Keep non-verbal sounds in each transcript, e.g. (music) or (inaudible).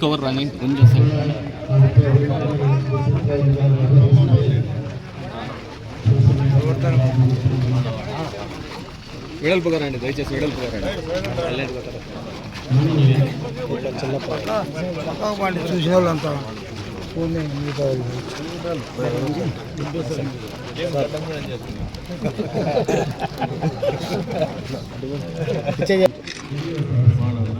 Photos cover రాని కొంచెం సేపు. వెడల్పుగా రండి దయచేసి వెడల్పుగా రండి సైలెంట్గా పోతారా? చూసిన వాళ్ళంతా ఫోన్ (laughs)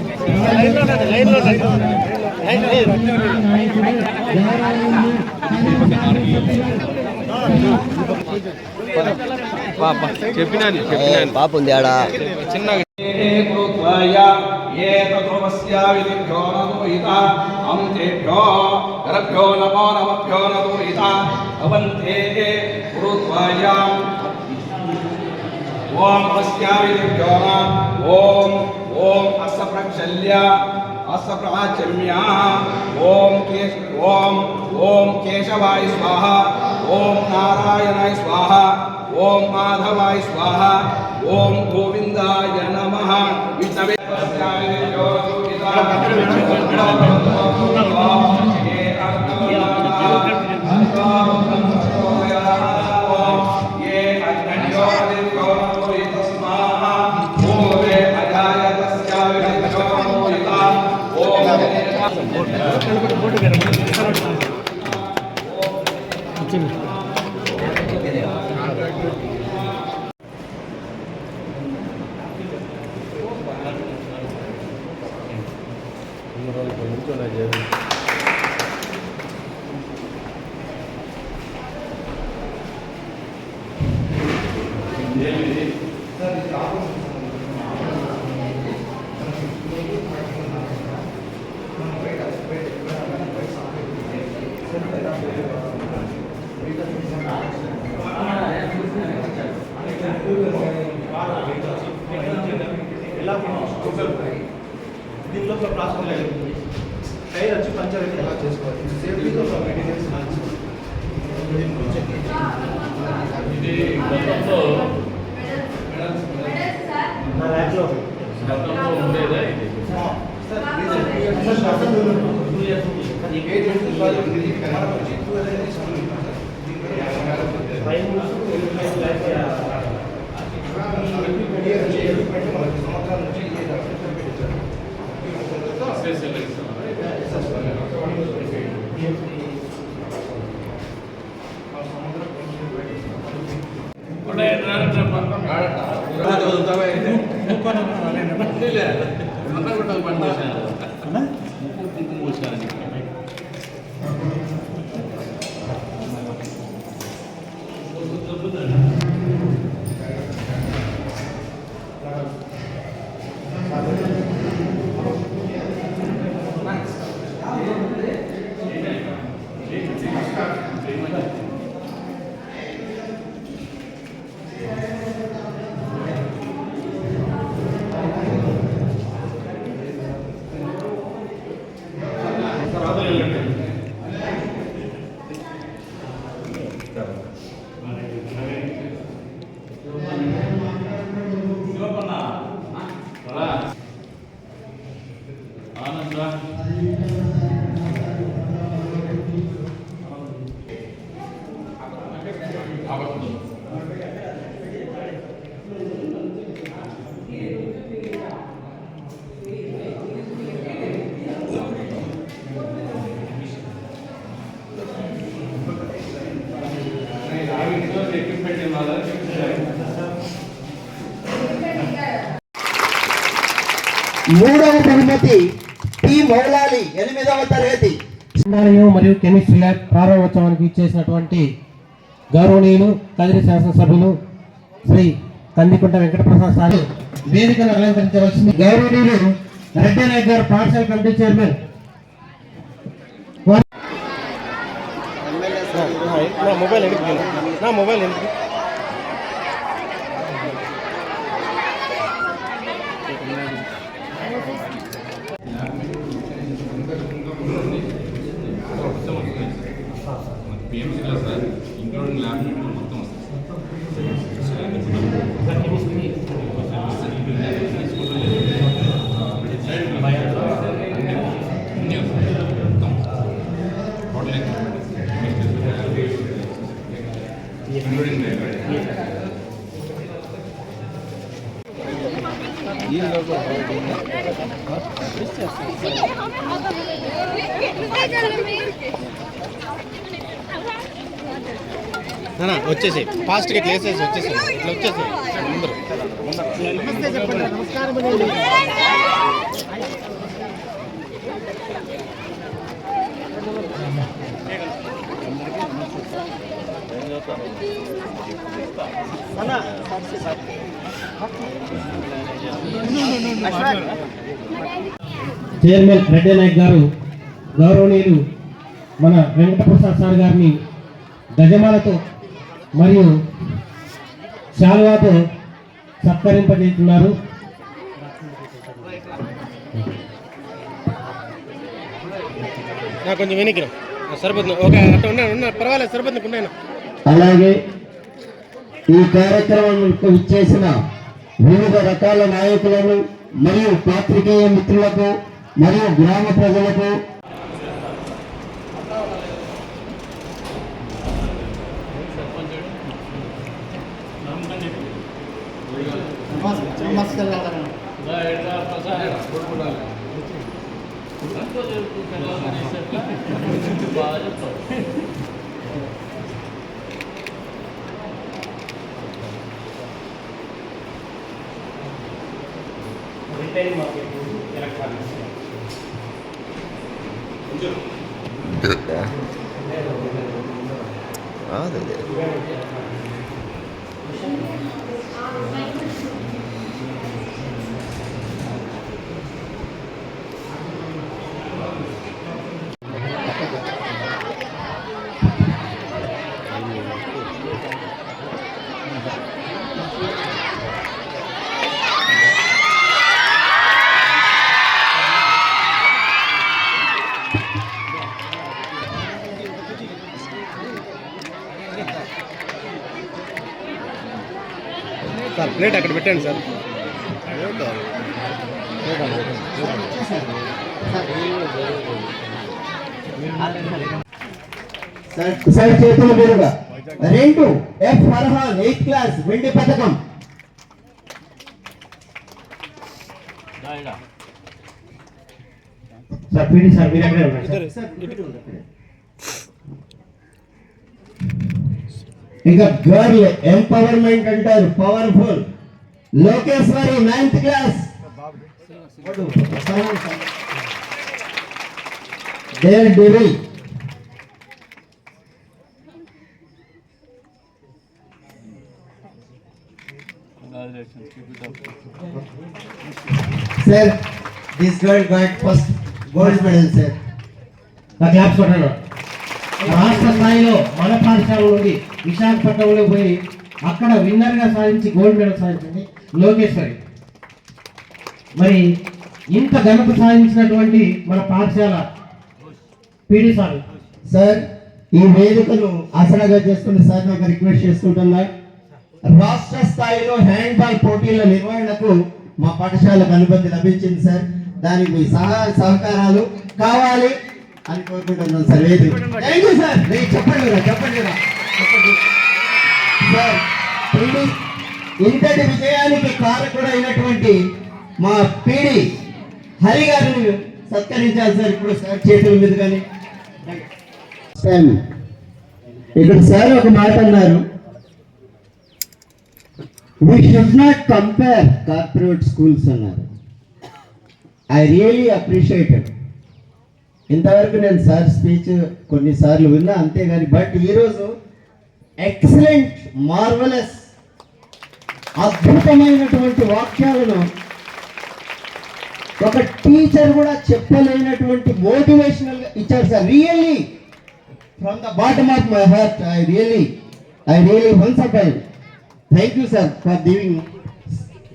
చెప్పినాను చెప్పినాను పాప ఉంది ఆడ? చిన్నగా అంతేభ్యో గరభ్యో నమో నమభ్యో భవంతే గురుత్వాయాం ఓం ఓం ఓం అస్స ప్రక్షల్య అస్స ప్రాచమ్య ఓం కేశ ఓం ఓం కేశవాయ స్వాహ ఓం నారాయణాయ స్వాహ ఓం మాధవాయ స్వాహ ఓం గోవిందాయ నమ విష్ణవే దీనిలో ప్రాసెస్ లేదు టైర్ వచ్చి పంచర్ అయితే ఎలా చేసుకోవాలి సేఫ్టీతో మెటీరియల్స్ ఇది గతంలో నా ల్యాబ్లో గతంలో ఉండేదా ఇది స్పెషల్ కూడా మూడవ బహుమతి పి మౌలాలి ఎనిమిదవ తరగతి. మరియు కెమిస్ట్రీ ల్యాబ్ ప్రారంభోత్సవానికి ఇచ్చేసినటువంటి గౌరవనీయులు కదిరి శాసనసభ్యులు శ్రీ కందికుంట వెంకటప్రసాద్ సార్ వేదికను అలంకరించవలసింది. గౌరవనీయులు రెడ్డి నాయక్ గారు పాఠశాల కమిటీ చైర్మన్. నా మొబైల్ ఎందుకు? నా మొబైల్ ఎందుకు? వచ్చేసి ఫాస్ట్గా ఇట్లా వేసేసి వచ్చేసి ఇట్లా వచ్చేసి అందరూ చైర్మన్ రెడ్డి నాయక్ గారు గౌరవనీయులు మన వెంకటప్రసాద్ సార్ గారిని గజమాలతో మరియు శాలువాతో సత్కరింపజేస్తున్నారు. కొంచెం వెనక్కి రా. సరిపోతుంది. ఓకే అట్లా ఉన్నాను ఉన్నా పర్వాలేదు సరిపోతుంది ఉన్నాను అలాగే ఈ కార్యక్రమంకు ఇచ్చేసిన వివిధ రకాల నాయకులను మరియు పాత్రికేయ మిత్రులకు మరియు గ్రామ ప్రజలకు సార్ ప్లేట్ అక్కడ పెట్టండి సార్. సార్ చేతుల మీదుగా. రెండు ఎఫ్ ఫర్హాన్ ఎయిత్ క్లాస్ వెండి పథకం. సార్ పీడి సార్ మీరు ఎక్కడే ఉన్నారు. సార్ ఇంకా గర్ల్ ఎంపవర్మెంట్ అంటారు powerful Lokeshwari ninth class daredevil sir this girl got first gold medal sir నా క్లాప్స్ కొట్టాను రాష్ట్ర స్థాయిలో మన పాఠశాల నుండి విశాఖపట్నంలో పోయి అక్కడ విన్నర్గా సాధించి గోల్డ్ మెడల్ సాధించింది లోకేశ్వరి. మరి ఇంత ఘనత సాధించినటువంటి మన పాఠశాల పీడి సార్. సార్ ఈ వేదికను ఆసరాగా చేసుకుని సార్ నాకు రిక్వెస్ట్ చేసుకుంటున్నా రాష్ట్ర స్థాయిలో హ్యాండ్ బాల్ పోటీల నిర్వహణకు మా పాఠశాలకు అనుమతి లభించింది సార్. దానికి మీ సహకారాలు కావాలి. అని కోరుకుంటున్నాం సార్ వేదిక థ్యాంక్ యూ సార్ రేయ్, చెప్పండి కదా చెప్పండి కదా చెప్పండి. సార్ పీడి ఇంతటి విజయానికి కారకుడైనటువంటి మా పీడి హరి గారిని సత్కరించాలి సార్ ఇప్పుడు సార్ చేతుల మీద కానీ. ఇక్కడ సార్ ఒక మాట అన్నారు. We should not compare corporate schools అన్నారు. ఐ రియలీ అప్రిషియేటెడ్ ఇంతవరకు నేను సార్ స్పీచ్ కొన్నిసార్లు విన్నా అంతేగాని బట్ ఈరోజు ఎక్సలెంట్ మార్వలస్ అద్భుతమైనటువంటి వాక్యాలను ఒక టీచర్ కూడా చెప్పలేనటువంటి మోటివేషనల్గా ఇచ్చారు sir. Really from the bottom of my heart I really I really once up I thank you sir for giving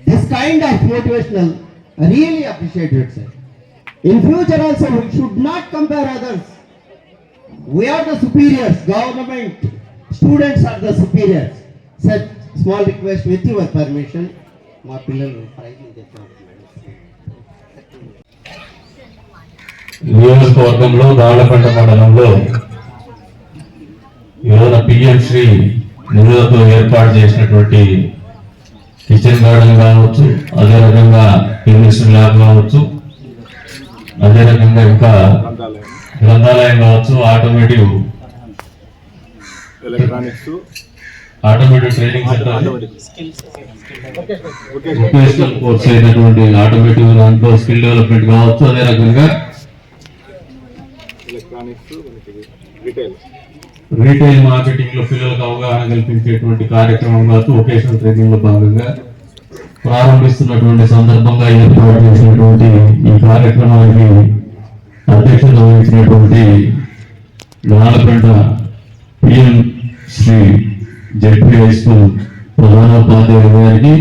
this kind of motivational I really appreciated sir in future also we should not compare others we are the superiors. Government students are the superiors. Said small request with your permission. మా పిల్లలు ప్రయత్నం చేస్తున్నారు నియోజకవర్గంలో దాళ్ళపంట మండలంలో ఈరోజు PM నిధులతో ఏర్పాటు చేసినటువంటి కిచెన్ గార్డెన్ కావచ్చు అదే రకంగా కెమిస్ట్రీ ల్యాబ్ కావచ్చు అదే రకంగా ఇంకా గ్రంథాలయం. కావచ్చు automotive electronics. Automotive training centre. Course అయినటువంటి ఆటోమేటివ్ దాంట్లో స్కిల్ డెవలప్మెంట్ కావచ్చు అదే రకంగా ఎలక్ట్రానిక్స్ రిటైల్ రీటైల్ మార్కెటింగ్లో పిల్లలకు అవగాహన కల్పించేటువంటి కార్యక్రమం కావచ్చు వొకేషనల్ ట్రైనింగ్లో భాగంగా. ప్రారంభిస్తున్నటువంటి సందర్భంగా ఏర్పాటు చేసినటువంటి ఈ కార్యక్రమానికి అధ్యక్షత వహించినటువంటి Nalapenta PM Shri ZP high school ప్రధానోపాధ్యాయుల గారికి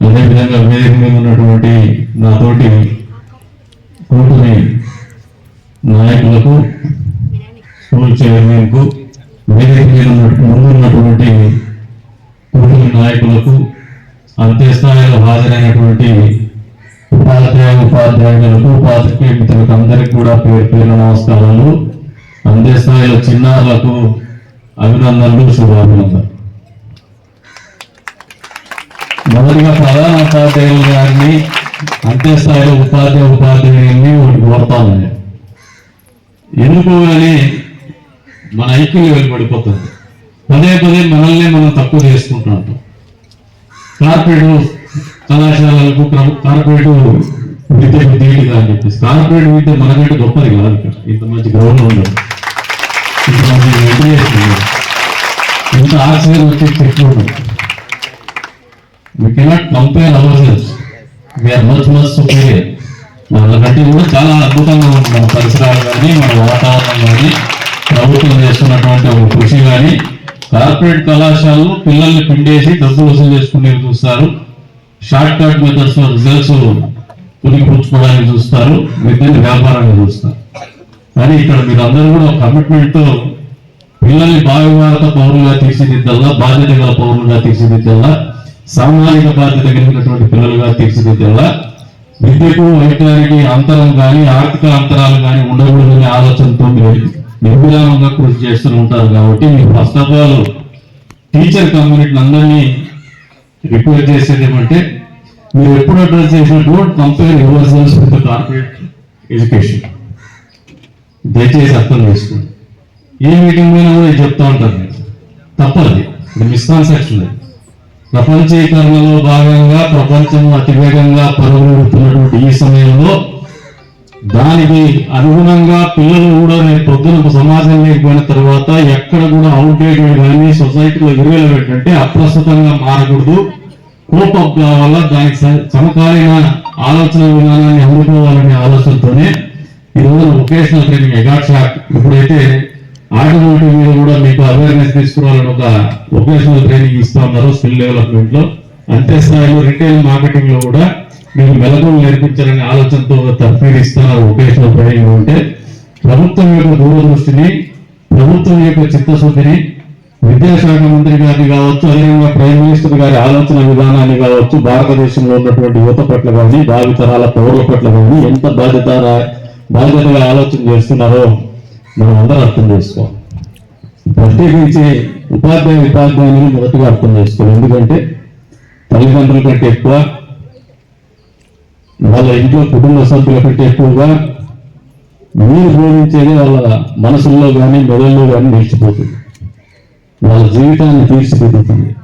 అదేవిధంగా వేదిక మీద ఉన్నటువంటి నాతోటి కూటమి నాయకులకు స్కూల్ చైర్మన్కు వేదిక మీద ఉన్నటువంటి కూటమి నాయకులకు అంత్యస్థాయిలో హాజరైనటువంటి ఉపాధ్యాయ ఉపాధ్యాయులకు ఉపాధ్యాయ మిత్రులకు అందరికీ కూడా పేరు పేరు నమస్కారాలు. అంత్యస్థాయిలో చిన్నారులకు అభినందనలు శుభాభినందనలు. మొదటిగా ప్రధాన ఉపాధ్యాయులు గారిని అంత్యస్థాయిలో ఉపాధ్యాయ ఉపాధ్యాయుల్ని ఒకటి కోరుతామని ఎందుకు అని మన ఐక్యం పడిపోతుంది. పదే పదే మనల్ని మనం తక్కువ చేసుకుంటున్నాం కార్పొరేట్ కళాశాలలకు ప్రభు- కార్పొరేట్ విద్య ధీటుగా అని చెప్పేసి. కార్పొరేట్ విద్య మనకంటే గొప్పది కాదు ఇక్కడ. ఇంత మంచి గ్రౌండ్ ఉండదు. ఇంత మంచి వెంటిలేషన్ ఇంత ఆక్సిజన్ వచ్చే చెట్లు ఉండదు we cannot compare ourselves. We are much much superior. కూడా చాలా అద్భుతంగా ఉంటుంది మన పరిసరాలు కానీ మన వాతావరణం కానీ ప్రభుత్వం చేస్తున్నటువంటి ఒక కృషి కానీ కార్పొరేట్ కళాశాలలు పిల్లల్ని పిండేసి డబ్బులు వసూలు చేసుకునే చూస్తారు. షార్ట్ కట్ మెథడ్స్లో రిజల్ట్స్ పుచ్చుకోవడానికి చూస్తారు. విద్యను వ్యాపారంగా చూస్తారు. కానీ ఇక్కడ మీరందరూ కూడా కమిట్మెంట్తో పిల్లల్ని భావిభారత పౌరులుగా తీర్చిదిద్దల్లా బాధ్యత గల పౌరులుగా తీర్చిదిద్దల్లా సామాజిక బాధ్యత కలిగినటువంటి పిల్లలుగా తీర్చిదిద్దల్లా విద్యకు వైద్యానికి అంతరం కానీ ఆర్థిక అంతరాలు కానీ ఉండకూడదనే ఆలోచనతో మీరు నిర్విరామంగా కృషి చేస్తూ ఉంటారు కాబట్టి మీరు ఫస్ట్ ఆఫ్ ఆల్ టీచర్ కమ్యూనిటీని అందరినీ రిక్వెస్ట్ చేసేది ఏమంటే మీరు ఎప్పుడు అడ్రస్ చేసిన don't compare yourselves with corporate education. దయచేసి అర్థం చేసుకోండి. ఏ మీటింగ్ పోయినా కూడా చెప్తా ఉంటారు తప్పది ఇది. మిస్కాన్సెప్షన్ ప్రపంచీకరణలో భాగంగా ప్రపంచం అతివేగంగా పరుగులుతున్నటువంటి ఈ సమయంలో దానికి అనుగుణంగా పిల్లలు కూడా నేను పొద్దున సమాజం లేకపోయిన తర్వాత ఎక్కడ కూడా అవుట్డేటెడ్ కానీ సొసైటీలో ఇరువేలు అంటే అప్రస్తుతంగా మారకూడదు. కోపం వల్ల దానికి సమకాలీన ఆలోచన విధానాన్ని అందుకోవాలనే ఆలోచనతోనే ఈరోజు రోజు వొకేషనల్ ట్రైనింగ్ ఎగాట్ ఇప్పుడైతే ఆటోమోటివ్ మీద కూడా మీకు అవేర్నెస్ తీసుకురావాలని ఒక వొకేషనల్ ట్రైనింగ్ ఇస్తా ఉన్నారు స్కిల్ డెవలప్మెంట్లో. అంతే స్థాయిలో రిటైల్ మార్కెటింగ్లో కూడా మీరు మెలకువలు నేర్పించాలనే ఆలోచనతో తర్ఫీదు ఒకేషన్ ప్రయోజనం ఉంటే అంటే ప్రభుత్వం యొక్క దూరదృష్టిని ప్రభుత్వం యొక్క చిత్తశుద్ధిని విద్యాశాఖ మంత్రి గారిని కావచ్చు అదేవిధంగా ప్రైమ్ మినిస్టర్ గారి ఆలోచన విధానాన్ని కావచ్చు భారతదేశంలో ఉన్నటువంటి యువత పట్ల కానీ భావితరాల పౌరుల పట్ల కానీ ఎంత బాధ్యత బాధ్యతగా ఆలోచన చేస్తున్నారో మనం అందరూ అర్థం చేసుకోవాలి. ప్రత్యేకించి ఉపాధ్యాయ ఉపాధ్యాయుని మొదటిగా అర్థం చేసుకోవాలి. ఎందుకంటే తల్లిదండ్రుల కంటే ఎక్కువ వాళ్ళ ఇంట్లో కుటుంబ సభ్యుల కంటే ఎక్కువగా మీరు బోధించేది వాళ్ళ మనసుల్లో కానీ మెదడులో కానీ నిలిచిపోతుంది. వాళ్ళ జీవితాన్ని తీర్చిదిద్దుతుంది.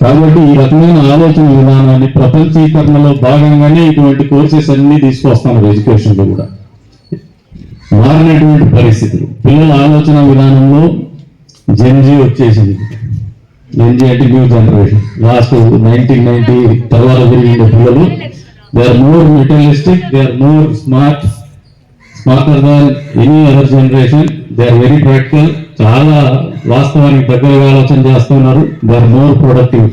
కాబట్టి ఈ రకమైన ఆలోచన విధానాన్ని ప్రపంచీకరణలో భాగంగానే ఇటువంటి కోర్సెస్ అన్ని తీసుకొస్తాను ఎడ్యుకేషన్లో కూడా. మారినటువంటి పరిస్థితులు. పిల్లల ఆలోచన విధానంలో జెన్జీ వచ్చేసింది. జెన్జీ అంటే new generation. Last nineteen ninety తర్వాత పెరిగిన పిల్లలు they are more materialistic they are more smart smarter than any other generation they are very practical చాలా వాస్తవానికి దగ్గరగా ఆలోచన చేస్తున్నారు. దే ఆర్ మోర్ ప్రొడక్టివ్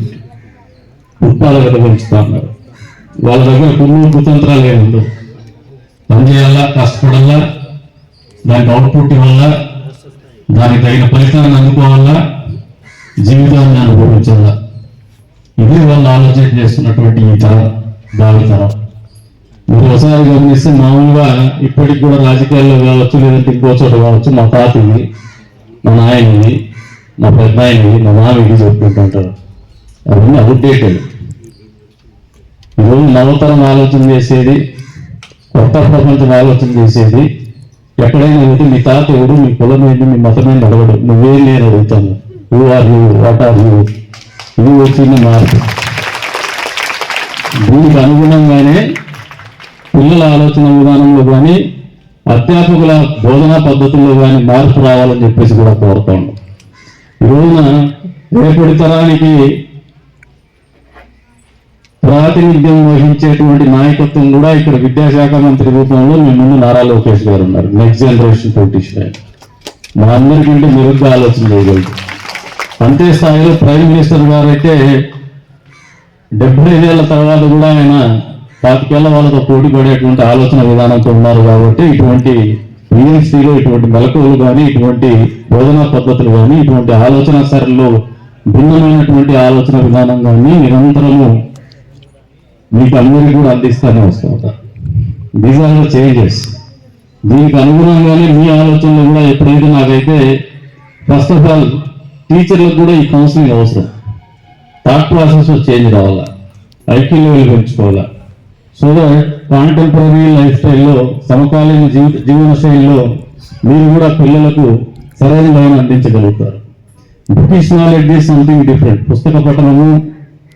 ఉత్పాదకత పెంచుతా ఉన్నారు. వాళ్ళ దగ్గర కొన్ని కుతంత్రాలు ఏమి ఉండవు. పని చేయాలా కష్టపడాలా దానికి అవుట్పుట్ ఇవ్వాలా దానికి తగిన ఫలితాన్ని అందుకోవాలా జీవితాన్ని అనుభవించాలా. ఇది వాళ్ళు ఆలోచన చేస్తున్నటువంటి ఈ తరం భావితరం మీరు ఒకసారి గమనిస్తే మామూలుగా ఇప్పటికి కూడా రాజకీయాల్లో కావచ్చు లేదంటే ఇంకో చోట కావచ్చు మా తాతది మా నాయనది మా పెద్ద ఆయన మా మామిది చెప్పుకుంటుంటారు అవన్నీ అవుట్డేటెడ్ ఈరోజు నవతరం ఆలోచన చేసేది కొత్త ప్రపంచం ఆలోచన చేసేది ఎక్కడైనా వెళ్తే మీ తాత ఎవడు మీ కులం ఏంటి మీ మతం ఏంటి అడగడు. నువ్వేం నేను అడుగుతాను. You are you what are you ఇది వచ్చింది మార్పు దీనికి అనుగుణంగానే పిల్లల ఆలోచన విధానంలో కానీ అధ్యాపకుల బోధనా పద్ధతుల్లో కానీ మార్పు రావాలని చెప్పేసి కూడా కోరుతాం ఈరోజున రేపటి తరానికి ప్రాతినిధ్యం వహించేటువంటి నాయకత్వం కూడా ఇక్కడ విద్యాశాఖ మంత్రి రూపంలో మీ ముందు నారా లోకేష్ గారు ఉన్నారు. నెక్స్ట్ జనరేషన్ పొలిటీషియన్ మా అందరికంటే మెరుగ్గా ఆలోచన చేయగలరు అంతే స్థాయిలో ప్రైమ్ మినిస్టర్ గారు అయితే డెబ్బై ఐదేళ్ళ తర్వాత కూడా ఆయన పాతికేళ్ళ వాళ్ళతో పోటీ పడేటువంటి ఆలోచన విధానంతో ఉన్నారు కాబట్టి ఇటువంటి పిఎన్సీలో ఇటువంటి మెలకువలు కానీ ఇటువంటి బోధనా పద్ధతులు కానీ ఇటువంటి ఆలోచన సరళిలో భిన్నమైనటువంటి ఆలోచన విధానం కానీ నిరంతరము మీకు అందరికీ కూడా అందిస్తానే వస్తూ దీస్ ఆర్ ద చేంజెస్ దీనికి అనుగుణంగానే మీ ఆలోచనలు కూడా ఎప్పుడైతే నాకైతే ఫస్ట్ ఆఫ్ ఆల్ టీచర్లకు కూడా ఈ కౌన్సిలింగ్ అవసరం. థాట్ ప్రాసెస్ చేంజ్ రావాలా ఐక్యూ లెవెల్ పెంచుకోవాలా? సో దట్ కాంటెంపరీ లైఫ్ స్టైల్లో సమకాలీన జీవిత జీవన శైలిలో మీరు కూడా పిల్లలకు సరైన లైన్ అందించగలుగుతారు. బ్రిటిష్ నాలెడ్జ్ సంథింగ్ డిఫరెంట్ పుస్తక పఠనము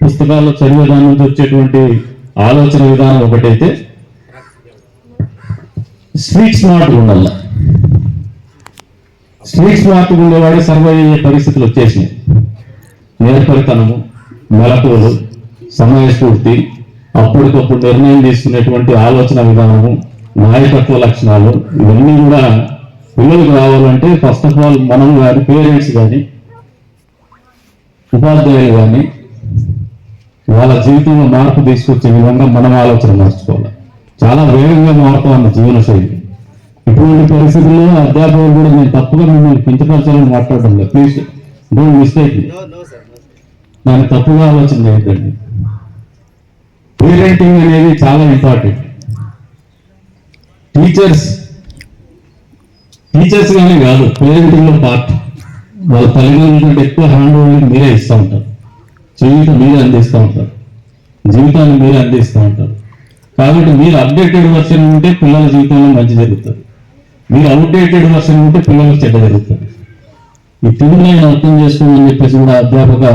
పుస్తకాల్లో చదివే దాని నుంచి వచ్చేటువంటి ఆలోచన విధానం ఒకటైతే స్ట్రీట్ స్మార్ట్ ఉండాల స్ట్రీట్ స్మార్ట్ ఉండేవాడే సర్వే అయ్యే పరిస్థితులు వచ్చేసినాయి. నేర్పరితనము మెలకువలు సమయస్ఫూర్తి అప్పటికప్పుడు నిర్ణయం తీసుకునేటువంటి ఆలోచన విధానము నాయకత్వ లక్షణాలు ఇవన్నీ కూడా పిల్లలకు రావాలంటే ఫస్ట్ ఆఫ్ ఆల్ మనం కానీ పేరెంట్స్ కానీ ఉపాధ్యాయులు కానీ వాళ్ళ జీవితంలో మార్పు తీసుకొచ్చే విధంగా మనం ఆలోచన మార్చుకోవాలి. చాలా వేగంగా మారుతా జీవన శైలి. ఇటువంటి పరిస్థితుల్లో అధ్యాపకులు కూడా నేను తప్పుగా మిమ్మల్ని కించపరచాలని మాట్లాడడం లేదు. ప్లీజ్ డోంట్ మిస్టేక్ దాన్ని తప్పుగా ఆలోచన చేయొద్దండి. పేరెంటింగ్ అనేది చాలా ఇంపార్టెంట్ టీచర్స్ టీచర్స్ గానే కాదు పేరెంటింగ్లో పార్ట్ వాళ్ళ తల్లిదండ్రుల కంటే ఎక్కువ హ్యాండ్ హోల్డింగ్ మీరే ఇస్తూ ఉంటారు. జీవితం మీరే అందిస్తూ ఉంటారు. జీవితాన్ని మీరే అందిస్తూ ఉంటారు. కాబట్టి మీరు అప్డేటెడ్ వర్షన్ ఉంటే పిల్లల జీవితంలో మంచి జరుగుతుంది. మీరు అవుట్డేటెడ్ వర్షన్ ఉంటే పిల్లలకు చెడ్డ జరుగుతుంది. ఈ తిరుగులను అర్థం చేసుకోమని చెప్పేసి కూడా అధ్యాపక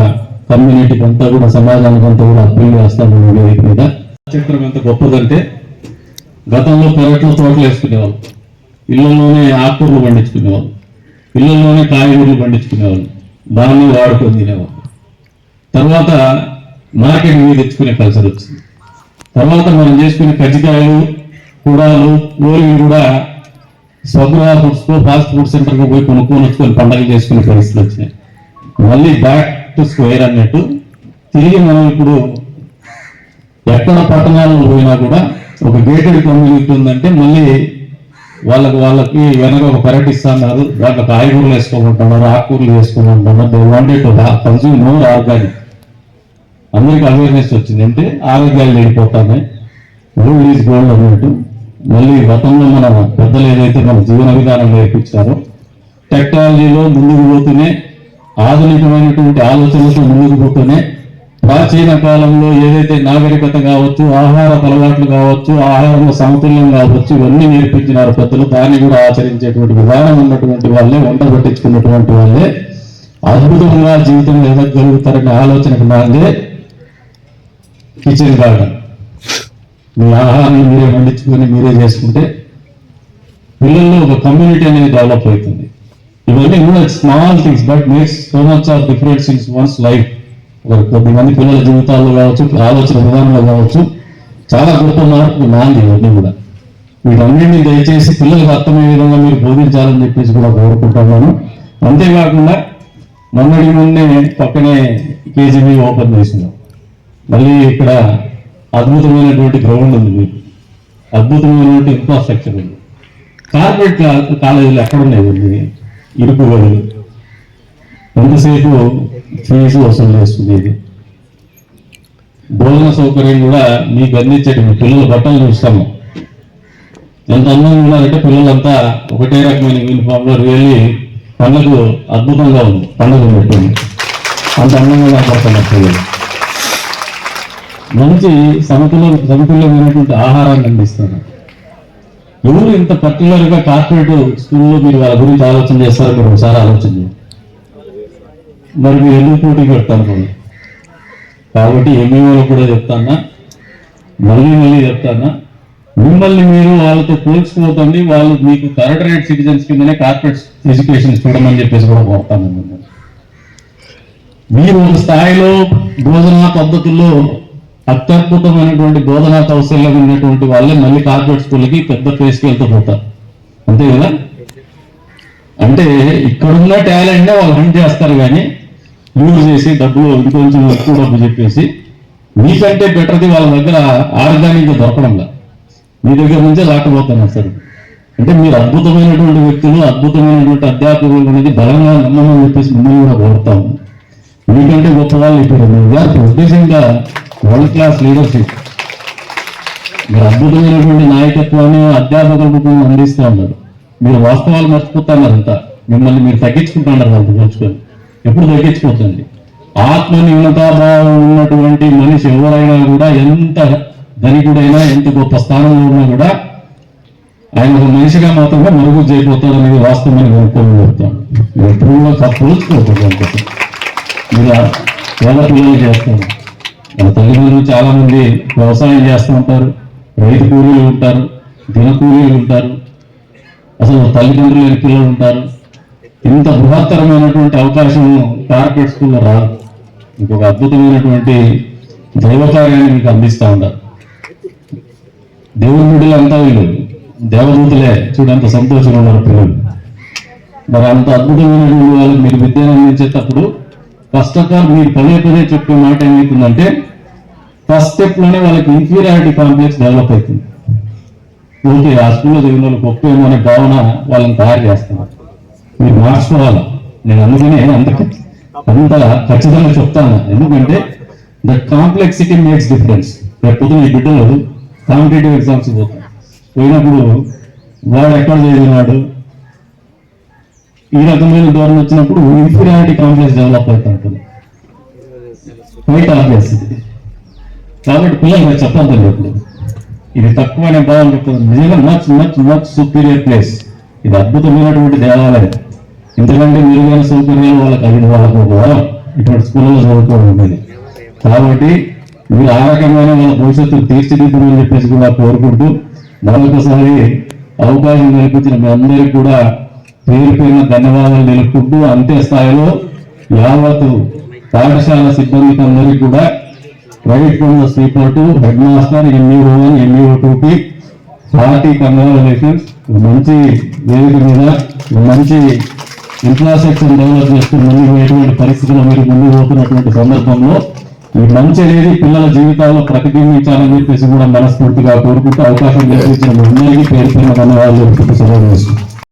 కమ్యూనిటీకి అంతా కూడా సమాజానికి అంతా కూడా అప్పీల్ చేస్తాను ఈ వేదిక మీద. చక్రం ఎంత గొప్పదంటే గతంలో పెరట్లో తోటలు వేసుకునేవాళ్ళు ఇళ్ళలోనే ఆకుకూరలు పండించుకునేవాళ్ళు ఇళ్ళలోనే కాయగూరలు పండించుకునేవాళ్ళు దాన్ని వాడుకొని తినేవాళ్ళు. తర్వాత మార్కెట్ మీద తెచ్చుకునే కల్చర్ వచ్చింది. తర్వాత మనం చేసుకునే కజ్జికాయలు కూడాలు ఓలిలు కూడా స్వగృహ ఫుడ్స్కో ఫాస్ట్ ఫుడ్ సెంటర్ పోయి కొనుక్కొని వచ్చుకొని పండగలు చేసుకునే పరిస్థితులు వచ్చినాయి. మళ్ళీ బ్యాక్ టు స్క్వేర్ అన్నట్టు తిరిగి మనం ఇప్పుడు ఎక్కడ పట్టణాలలో పోయినా కూడా ఒక గేటెడ్ కమ్యూనిటీ ఉందంటే మళ్ళీ వాళ్ళకి వాళ్ళకి వెనక ఒక పెరట్ ఇస్తున్నారు దాంట్లో కాయగూరలు వేసుకోమంటున్నారు ఆకుకూరలు వేసుకోమంటున్నారు they wanted consume more organic అందరికి అవేర్నెస్ వచ్చింది. అంటే ఆరోగ్యాలు లేకపోతానే గోల్డ్ ఈజ్ గోల్డ్ అన్నట్టు. మళ్ళీ గతంలో మన పెద్దలు ఏదైతే మన జీవన విధానం నేర్పించారో టెక్నాలజీలో ముందుకు పోతూనే ఆధునికమైనటువంటి ఆలోచనలతో ముందుకు పోతూనే ప్రాచీన కాలంలో ఏదైతే నాగరికత కావచ్చు ఆహార అలవాట్లు కావచ్చు ఆహారంలో సమతుల్యం కావచ్చు ఇవన్నీ నేర్పించినారు పెద్దలు. దాన్ని కూడా ఆచరించేటువంటి విధానం ఉన్నటువంటి వాళ్ళే వంట పట్టించుకున్నటువంటి వాళ్ళే. అద్భుతంగా జీవితం ఎదగలుగుతారనే ఆలోచనకు నాందే కిచెన్ గార్డెన్. మీ ఆహారాన్ని మీరే వండించుకొని మీరే చేసుకుంటే పిల్లల్లో ఒక కమ్యూనిటీ అనేది డెవలప్ అవుతుంది. ఇవన్నీ కూడా small things but makes so much of difference in one's life కొద్దిమంది పిల్లల జీవితాల్లో కావచ్చు ఆలోచన విధానంలో కావచ్చు చాలా గొప్ప మార్పు నాంది ఇవన్నీ కూడా. వీటన్నింటినీ దయచేసి పిల్లలకు అర్థమయ్యే విధంగా మీరు బోధించాలని చెప్పేసి కూడా కోరుకుంటున్నాను. అంతేకాకుండా మొన్నటి ముందే పక్కనే కేజీబీ ఓపెన్ చేసినాం మళ్ళీ ఇక్కడ అద్భుతమైనటువంటి గ్రౌండ్ ఉంది మీకు. అద్భుతమైనటువంటి ఇన్ఫ్రాస్ట్రక్చర్ ఉంది. కార్పొరేట్ కాలేజీలు ఎక్కడ ఉన్నాయి? ఇరుకు ఎంతసేపు ఫీజు వసూలు చేస్తుంది భోజన సౌకర్యం కూడా మీకు అందించేటి మీ పిల్లల బట్టలు చూస్తాము. ఎంత అందంగా ఉన్నారంటే పిల్లలంతా ఒకటే రకమైన యూనిఫామ్లో వెళ్ళి పండుగ అద్భుతంగా ఉంది. పండుగ పెట్టింది అంత అందంగా కనపడుతున్నారు పిల్లలు మంచి సమతుల సమతుల్యమైనటువంటి ఆహారాన్ని అందిస్తున్నారు ఎవరు ఇంత పర్టికులర్గా కార్పొరేట్ స్కూల్లో మీరు వాళ్ళ గురించి ఆలోచన చేస్తారు మీరు ఒకసారి ఆలోచన మరి మీరు ఎందుకు పోటీ పెడతాను కాబట్టి ఎంఈఓలో కూడా చెప్తానా? మళ్ళీ మళ్ళీ చెప్తానా? మిమ్మల్ని మీరు వాళ్ళతో పోల్చుకోవద్దండి వాళ్ళు మీకు కరెక్టరేట్ సిటిజన్స్ కిందనే కార్పొరేట్ ఎడ్యుకేషన్ చూడమని చెప్పేసి కూడా కోరుతాను మీరు ఒక స్థాయిలో భోజన పద్ధతుల్లో అత్యద్భుతమైనటువంటి బోధనా కౌశల్యం ఉన్నటువంటి వాళ్ళే మళ్ళీ కార్పొరేట్ స్కూల్కి పెద్ద ఫేస్కి వెళ్తూ పోతారు. అంతే కదా? అంటే ఇక్కడున్న టాలెంట్నే వాళ్ళు హంట్ చేస్తారు కానీ యూజ్ చేసి డబ్బులు ఇంకొంచెం ఎక్కువ డబ్బు చెప్పేసి మీకంటే బెటర్ది వాళ్ళ దగ్గర ఆర్గానిక్ దొరకడంలా మీ దగ్గర నుంచే లాక్కపోతున్నారు సార్. అంటే మీరు అద్భుతమైనటువంటి వ్యక్తులు అద్భుతమైనటువంటి అధ్యాపకులు అనేది బలంగా నమ్మమని చెప్పేసి మిమ్మల్ని కూడా కోరుతాము మీకంటే గొప్ప వాళ్ళు ఇప్పుడు ఉద్దేశంగా వరల్డ్ క్లాస్ లీడర్షిప్. మీరు అద్భుతమైనటువంటి నాయకత్వాన్ని అధ్యాపకులకు అందిస్తూ ఉన్నారు. మీరు వాస్తవాలు మర్చిపోతున్నారు అంతా మిమ్మల్ని మీరు తగ్గించుకుంటున్నారు వాళ్ళు పోల్చుకొని ఎప్పుడు తగ్గించుకోవచ్చండి ఆత్మ న్యూనతాభావం ఉన్నటువంటి మనిషి ఎవరైనా కూడా ఎంత ధనికుడైనా ఎంత గొప్ప స్థానంలో ఉన్నా కూడా ఆయన ఒక మనిషిగా మాత్రమే మరుగు చేయబోతాడు అనేది వాస్తవమని అని ఎప్పుడు కూడా పోల్చుకోవద్దు మీరు పేద పిల్లలు చేస్తారు మన తల్లిదండ్రులు చాలా మంది వ్యవసాయం చేస్తూ ఉంటారు రైతు కూలీలు ఉంటారు దినకూలీలు ఉంటారు అసలు తల్లిదండ్రులు లేని పిల్లలు ఉంటారు. ఇంత బృహత్తరమైనటువంటి అవకాశం కార్పొరేట్ స్కూల్లో రాదు. ఇంకొక అద్భుతమైనటువంటి దైవకార్యాన్ని మీకు అందిస్తూ ఉంటారు దేవుని బిడ్డలు అంతా వీళ్ళు. దేవదూతలే చూడంత సంతోషంగా ఉన్నారు పిల్లలు. మరి అంత అద్భుతమైనటువంటి వాళ్ళకి మీరు విద్యను అందించేటప్పుడు ఫస్ట్ ఆఫ్ ఆల్ మీరు పదే పదే చెప్పే మాట ఏమవుతుందంటే ఫస్ట్ స్టెప్లోనే వాళ్ళకి ఇన్ఫీరియారిటీ కాంప్లెక్స్ డెవలప్ అవుతుంది. ఓకే ఆ స్కూల్లో చదివిన వాళ్ళకి గొప్ప ఏమో అనే భావన వాళ్ళని తయారు చేస్తున్నారు. మీరు మార్చుకోవాలి? నేను అందుకనే అందుకే అంత ఖచ్చితంగా చెప్తాను. ఎందుకంటే ద కాంప్లెక్సిటీ మేక్స్ డిఫరెన్స్ లేకపోతే మీ బిడ్డలు కాంపిటేటివ్ ఎగ్జామ్స్ పోతారు. పోయినప్పుడు వాడు ఎక్కడ చదివినాడు? ఈ రకమైన ధోరణి వచ్చినప్పుడు ఇన్ఫీరియారిటీ కాంప్లెక్స్ డెవలప్ అవుతూ ఉంటుంది. బయట ఆబ్వియస్ ఇది కాబట్టి పిల్లలు చెప్పొద్దండి ఇప్పుడు ఇది తక్కువ అనే భావం నిజంగా much much much superior place ఇది అద్భుతమైనటువంటి దేవాలయం. ఎందుకంటే మెరుగైన సౌకర్యాలు వాళ్ళకి అది వాళ్ళకు కూడా ఇటువంటి స్కూల్లో చదువుకోవడం ఉండేది కాబట్టి మీరు ఆ రకమైన వాళ్ళ భవిష్యత్తు తీర్చిదిద్దమని చెప్పేసి కూడా కోరుకుంటూ మరొకసారి అవకాశం కల్పించిన మీ అందరికీ కూడా పేరుపైన ధన్యవాదాలు తెలుపుకుంటూ అంతే స్థాయిలో యావత్ పాఠశాల సిబ్బందికి అందరికీ కూడా private from the headmaster MEO one MEO టూకి పార్టీ కంగ్రాచులేషన్స్ మంచి వేదిక మీద మంచి ఇన్ఫ్రాస్ట్రక్చర్ డెవలప్ చేస్తూ ముందుకు పరిస్థితుల్లో మీరు ముందుకు పోతున్నటువంటి సందర్భంలో ఈ మంచి అనేది పిల్లల జీవితాల్లో ప్రతిబింబించాలని చెప్పేసి కూడా మనస్ఫూర్తిగా కోరుకుంటూ అవకాశం కల్పించిన మీ అందరికీ పేరు పేరు ధన్యవాదాలు. తెలుపుతూ సెలవు చేస్తున్నాను